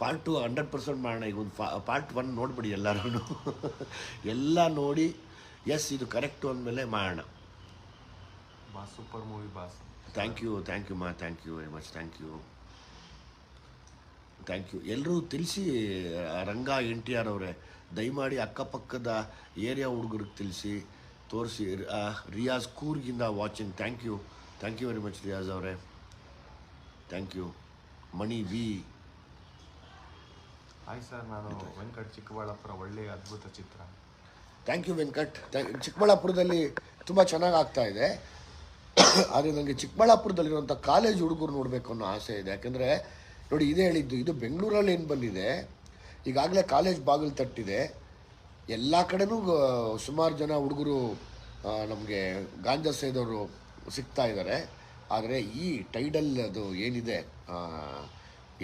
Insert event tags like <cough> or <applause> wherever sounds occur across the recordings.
Part two hundred percent ಮಾಡೋಣ. ಈಗ ಒಂದು ಪಾರ್ಟ್ ಒನ್ ನೋಡ್ಬಿಡಿ ಎಲ್ಲರೂ <laughs> ಎಲ್ಲ ನೋಡಿ ಎಸ್ ಇದು ಕರೆಕ್ಟು ಅಂದಮೇಲೆ ಮಾಡೋಣ. ಬಾ super movie boss. Thank you thank you ಮಾ thank you very much thank you thank you ಎಲ್ಲರೂ ತಿಳಿಸಿ ರಂಗ ಎನ್ ಟಿ ಆರ್ ಅವರೇ. ದಯಮಾಡಿ ಅಕ್ಕಪಕ್ಕದ ಏರಿಯಾ ಹುಡುಗರಿಗೆ ತಿಳಿಸಿ ತೋರಿಸಿ. Riyaz ಕೂರ್ಗಿಂದ watching thank you thank you very much Riyaz ಅವರೇ. Thank you Mani V. Hi sir, ನಾನು ವೆಂಕಟ್ ಚಿಕ್ಕಬಳ್ಳಾಪುರ, ಒಳ್ಳೆಯ ಅದ್ಭುತ ಚಿತ್ರ. ಥ್ಯಾಂಕ್ ಯು ವೆಂಕಟ್ ಚಿಕ್ಕಬಳ್ಳಾಪುರದಲ್ಲಿ ತುಂಬ ಚೆನ್ನಾಗಿ ಆಗ್ತಾ ಇದೆ. ಆದರೆ ನನಗೆ ಚಿಕ್ಕಬಳ್ಳಾಪುರದಲ್ಲಿರುವಂಥ ಕಾಲೇಜ್ ಹುಡುಗರು ನೋಡಬೇಕು ಅನ್ನೋ ಆಸೆ ಇದೆ. ಯಾಕೆಂದರೆ, ನೋಡಿ, ಇದೇ ಹೇಳಿದ್ದು, ಇದು ಬೆಂಗಳೂರಲ್ಲಿ ಏನು ಬಂದಿದೆ, ಈಗಾಗಲೇ ಕಾಲೇಜ್ ಬಾಗಿಲು ತಟ್ಟಿದೆ. ಎಲ್ಲ ಕಡೆನೂ ಸುಮಾರು ಜನ ಹುಡುಗರು ನಮಗೆ ಗಾಂಜಾ ಸೇದವರು ಸಿಗ್ತಾ ಇದ್ದಾರೆ ಆದರೆ ಈ ಟೈಡಲ್ ಅದು ಏನಿದೆ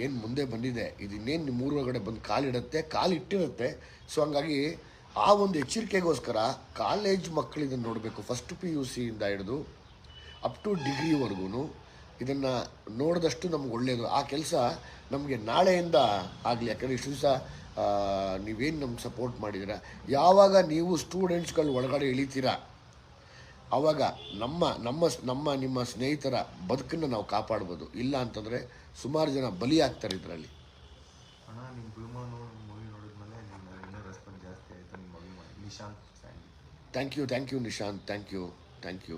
ಏನು ಮುಂದೆ ಬಂದಿದೆ ಇದು ಇನ್ನೇನು ನಿಮ್ಮ ಊರೊಳಗಡೆ ಬಂದು ಕಾಲಿಡುತ್ತೆ, ಕಾಲಿಟ್ಟಿರುತ್ತೆ? ಸೊ ಹಂಗಾಗಿ ಆ ಒಂದು ಎಚ್ಚರಿಕೆಗೋಸ್ಕರ ಕಾಲೇಜ್ ಮಕ್ಕಳು ಇದನ್ನು ನೋಡಬೇಕು ಫಸ್ಟ್ ಪಿ ಯು ಸಿಯಿಂದ ಹಿಡಿದು ಅಪ್ ಟು ಡಿಗ್ರಿವರೆಗೂ ಇದನ್ನು ನೋಡಿದಷ್ಟು ನಮ್ಗೆ ಒಳ್ಳೆಯದು ಆ ಕೆಲಸ ನಮಗೆ ನಾಳೆಯಿಂದ ಆಗಲಿ, ಯಾಕಂದರೆ ಇಷ್ಟು ದಿವಸ ನೀವೇನು ನಮ್ಗೆ ಸಪೋರ್ಟ್ ಮಾಡಿದ್ದೀರ ಯಾವಾಗ ನೀವು ಸ್ಟೂಡೆಂಟ್ಸ್ಗಳು ಒಳಗಡೆ ಇಳಿತೀರಾ? ಆವಾಗ ನಮ್ಮ ನಮ್ಮ ನಮ್ಮ ನಿಮ್ಮ ಸ್ನೇಹಿತರ ಬದುಕನ್ನು ನಾವು ಕಾಪಾಡ್ಬೋದು. ಇಲ್ಲ ಅಂತಂದರೆ ಸುಮಾರು ಜನ ಬಲಿ ಆಗ್ತಾರೆ ಇದರಲ್ಲಿ. Thank you thank you Nishant thank you thank you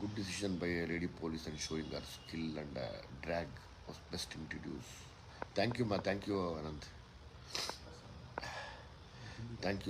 good decision by lady police and showing our skill and drag was best introduce thank you ಮಾ thank you Anant thank you